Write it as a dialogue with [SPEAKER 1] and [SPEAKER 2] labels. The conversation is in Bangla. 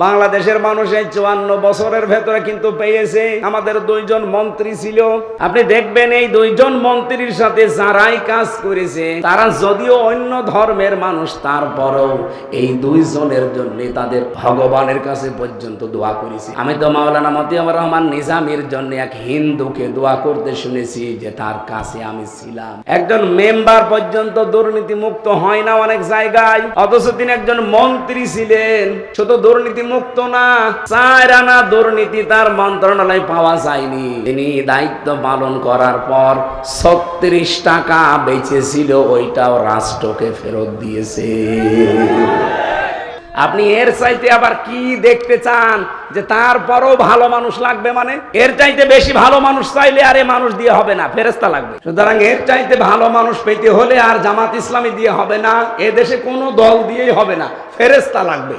[SPEAKER 1] বাংলাদেশের মানুষ এই চুয়ান্ন বছরের ভেতরে কিন্তু পেয়েছে। আমাদের দুইজন মন্ত্রী ছিল। আপনি দেখবেন এই দুইজন মন্ত্রীর সাথে যারাই কাজ করেছে, তারা যদিও অন্য ধর্মের মানুষ, তারপরেও এই দুইজনের জন্য তাদের ভগবানের কাছে পর্যন্ত দোয়া করেছে। আমি তো মাওলানা মতিয়ার রহমান নিজামের জন্য এক হিন্দুকে দোয়া করতে শুনেছি যে তার কাছে আমি ছিলাম। একজন মেম্বার পর্যন্ত দুর্নীতি মুক্ত হয় না অনেক জায়গায়। অথচ তিনি একজন মন্ত্রী ছিলেন। শুধু দুর্নীতি মুক্ত না। চার আনা দুর্নীতি তার মন্ত্রণালয় পাওয়া যায়নি। তিনি দায়িত্ব পালন করার পর ছত্রিশ টাকা বেঁচেছিল, ওইটাও রাষ্ট্রকে ফেরত দিয়েছে। আপনি এর চাইতে আবার কি দেখতে চান? যে তারপরও ভালো মানুষ লাগবে মানে? এর চাইতে বেশি ভালো মানুষ চাইলে আর এ মানুষ দিয়ে হবে না ফেরেস্তা লাগবে। সুতরাং এর চাইতে ভালো মানুষ পেতে হলে আর জামাত ইসলামী দিয়ে হবে না, এ দেশে কোনো দল দিয়েই হবে না ফেরেস্তা লাগবে।